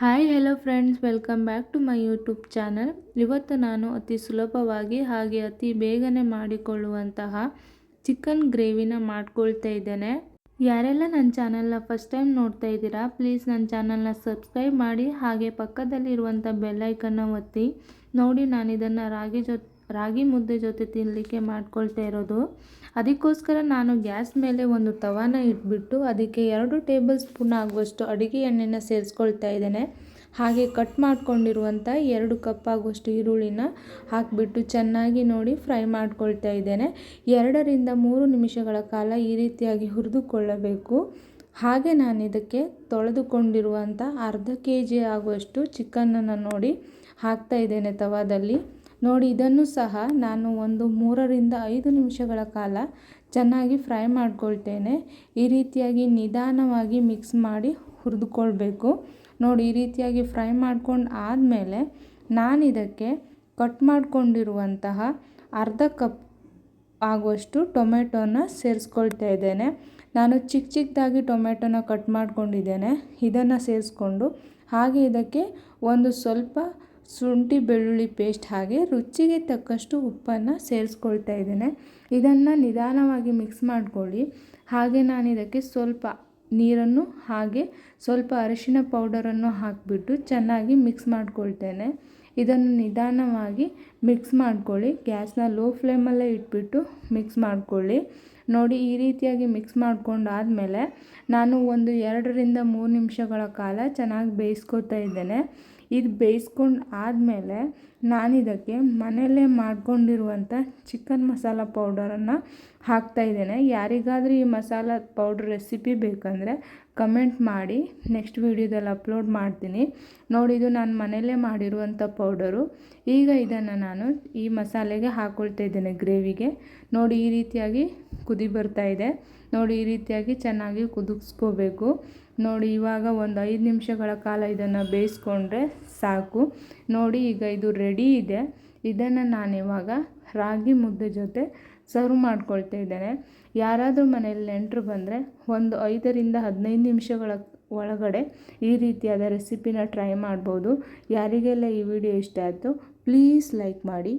Hi hello friends welcome back to my YouTube channel ಇವತ್ತು ನಾನು ಅತಿ ಸುಲಭವಾಗಿ ಹಾಗೆ ಅತಿ ಬೇಗನೆ ಮಾಡಿಕೊಳ್ಳುವಂತಹ ಚಿಕನ್ ಗ್ರೇವಿನ ಮಾಡ್ಕೊಳ್ತಾ ಇದ್ದೇನೆ. ಯಾರೆಲ್ಲ ನನ್ನ ಚಾನಲ್ನ ಫಸ್ಟ್ ಟೈಮ್ ನೋಡ್ತಾ ಇದ್ದೀರಾ ಪ್ಲೀಸ್ ನನ್ನ ಚಾನಲ್ನ ಸಬ್ಸ್ಕ್ರೈಬ್ ಮಾಡಿ, ಹಾಗೆ ಪಕ್ಕದಲ್ಲಿರುವಂಥ ಬೆಲ್ಲೈಕನ್ನ ಒತ್ತಿ. ನೋಡಿ ನಾನು ಇದನ್ನು ರಾಗಿ ಜೊತೆ ರಾಗಿ ಮುದ್ದೆ ಜೊತೆ ತಿನ್ನಲಿಕ್ಕೆ ಮಾಡ್ಕೊಳ್ತಾ ಇರೋದು. ಅದಕ್ಕೋಸ್ಕರ ನಾನು ಗ್ಯಾಸ್ ಮೇಲೆ ಒಂದು ತವಾನ ಇಟ್ಬಿಟ್ಟು ಅದಕ್ಕೆ ಎರಡು ಟೇಬಲ್ ಸ್ಪೂನ್ ಆಗುವಷ್ಟು ಅಡುಗೆ ಎಣ್ಣೆನ ಸೇರಿಸ್ಕೊಳ್ತಾ ಇದ್ದೇನೆ. ಹಾಗೆ ಕಟ್ ಮಾಡ್ಕೊಂಡಿರುವಂಥ ಎರಡು ಕಪ್ ಆಗುವಷ್ಟು ಈರುಳ್ಳಿನ ಹಾಕಿಬಿಟ್ಟು ಚೆನ್ನಾಗಿ ನೋಡಿ ಫ್ರೈ ಮಾಡ್ಕೊಳ್ತಾ ಇದ್ದೇನೆ. ಎರಡರಿಂದ ಮೂರು ನಿಮಿಷಗಳ ಕಾಲ ಈ ರೀತಿಯಾಗಿ ಹುರಿದುಕೊಳ್ಳಬೇಕು. ಹಾಗೆ ನಾನು ಇದಕ್ಕೆ ತೊಳೆದುಕೊಂಡಿರುವಂಥ ಅರ್ಧ ಕೆ ಜಿ ಆಗುವಷ್ಟು ಚಿಕನನ್ನು ನೋಡಿ ಹಾಕ್ತಾ ಇದ್ದೇನೆ ತವಾದಲ್ಲಿ. ನೋಡಿ, ಇದನ್ನು ಸಹ ನಾನು ಒಂದು ಮೂರರಿಂದ ಐದು ನಿಮಿಷಗಳ ಕಾಲ ಚೆನ್ನಾಗಿ ಫ್ರೈ ಮಾಡ್ಕೊಳ್ತೇನೆ. ಈ ರೀತಿಯಾಗಿ ನಿಧಾನವಾಗಿ ಮಿಕ್ಸ್ ಮಾಡಿ ಹುರಿದುಕೊಳ್ಬೇಕು. ನೋಡಿ, ಈ ರೀತಿಯಾಗಿ ಫ್ರೈ ಮಾಡ್ಕೊಂಡು ಆದಮೇಲೆ ನಾನು ಇದಕ್ಕೆ ಕಟ್ ಮಾಡಿಕೊಂಡಿರುವಂತಹ ಅರ್ಧ ಕಪ್ ಆಗುವಷ್ಟು ಟೊಮೆಟೊನ ಸೇರಿಸ್ಕೊಳ್ತಾ ಇದ್ದೇನೆ. ನಾನು ಚಿಕ್ಕ ಚಿಕ್ಕದಾಗಿ ಟೊಮೆಟೊನ ಕಟ್ ಮಾಡ್ಕೊಂಡಿದ್ದೇನೆ. ಇದನ್ನು ಸೇರಿಸ್ಕೊಂಡು ಹಾಗೆ ಇದಕ್ಕೆ ಒಂದು ಸ್ವಲ್ಪ ಶುಂಠಿ ಬೆಳ್ಳುಳ್ಳಿ ಪೇಸ್ಟ್ ಹಾಗೆ ರುಚಿಗೆ ತಕ್ಕಷ್ಟು ಉಪ್ಪನ್ನು ಸೇರಿಸ್ಕೊಳ್ತಾ ಇದ್ದೇನೆ. ಇದನ್ನು ನಿಧಾನವಾಗಿ ಮಿಕ್ಸ್ ಮಾಡ್ಕೊಳ್ಳಿ. ಹಾಗೆ ನಾನು ಇದಕ್ಕೆ ಸ್ವಲ್ಪ ನೀರನ್ನು ಹಾಗೆ ಸ್ವಲ್ಪ ಅರಿಶಿನ ಪೌಡರನ್ನು ಹಾಕಿಬಿಟ್ಟು ಚೆನ್ನಾಗಿ ಮಿಕ್ಸ್ ಮಾಡ್ಕೊಳ್ತೇನೆ. ಇದನ್ನು ನಿಧಾನವಾಗಿ ಮಿಕ್ಸ್ ಮಾಡ್ಕೊಳ್ಳಿ. ಗ್ಯಾಸ್ನ ಲೋ ಫ್ಲೇಮಲ್ಲೇ ಇಟ್ಬಿಟ್ಟು ಮಿಕ್ಸ್ ಮಾಡ್ಕೊಳ್ಳಿ. ನೋಡಿ ಈ ರೀತಿಯಾಗಿ ಮಿಕ್ಸ್ ಮಾಡ್ಕೊಂಡಾದಮೇಲೆ ನಾನು ಒಂದು ಎರಡರಿಂದ ಮೂರು ನಿಮಿಷಗಳ ಕಾಲ ಚೆನ್ನಾಗಿ ಬೇಯಿಸ್ಕೊತಾ ಇದ್ದೇನೆ. ಇದು ಬೇಯಿಸ್ಕೊಂಡು ಆದಮೇಲೆ ನಾನಿದಕ್ಕೆ ಮನೆಯಲ್ಲೇ ಮಾಡ್ಕೊಂಡಿರುವಂಥ ಚಿಕನ್ ಮಸಾಲ ಪೌಡರನ್ನು ಹಾಕ್ತಾಯಿದ್ದೇನೆ ಯಾರಿಗಾದರೂ ಈ ಮಸಾಲ ಪೌಡ್ರ್ ರೆಸಿಪಿ ಬೇಕಂದರೆ ಕಮೆಂಟ್ ಮಾಡಿ, ನೆಕ್ಸ್ಟ್ ವೀಡಿಯೋದಲ್ಲಿ ಅಪ್ಲೋಡ್ ಮಾಡ್ತೀನಿ. ನೋಡಿ, ಇದು ನಾನು ಮನೆಯಲ್ಲೇ ಮಾಡಿರುವಂಥ ಪೌಡರು. ಈಗ ಇದನ್ನು ನಾನು ಈ ಮಸಾಲೆಗೆ ಹಾಕ್ಕೊಳ್ತಾ ಇದ್ದೇನೆ ಗ್ರೇವಿಗೆ. ನೋಡಿ, ಈ ರೀತಿಯಾಗಿ ಕುದಿ ಬರ್ತಾ ಇದೆ. ನೋಡಿ ಈ ರೀತಿಯಾಗಿ ಚೆನ್ನಾಗಿ ಕುದಿಸ್ಕೋಬೇಕು. ನೋಡಿ ಇವಾಗ ಒಂದು ಐದು ನಿಮಿಷಗಳ ಕಾಲ ಇದನ್ನು ಬೇಯಿಸ್ಕೊಂಡ್ರೆ ಸಾಕು. ನೋಡಿ ಈಗ ಇದು ರೆಡಿ ಇದೆ. ಇದನ್ನು ನಾನಿವಾಗ ರಾಗಿ ಮುದ್ದೆ ಜೊತೆ ಸರ್ವ್ ಮಾಡ್ಕೊಳ್ತಾ ಇದ್ದೇನೆ. ಯಾರಾದರೂ ಮನೇಲಿ ನೆಂಟರು ಬಂದರೆ ಒಂದು ಐದರಿಂದ ಹದಿನೈದು ನಿಮಿಷಗಳ ಒಳಗಡೆ ಈ ರೀತಿಯಾದ ರೆಸಿಪಿನ ಟ್ರೈ ಮಾಡ್ಬೋದು. ಯಾರಿಗೆಲ್ಲ ಈ ವಿಡಿಯೋ ಇಷ್ಟ ಆಯಿತು ಪ್ಲೀಸ್ ಲೈಕ್ ಮಾಡಿ.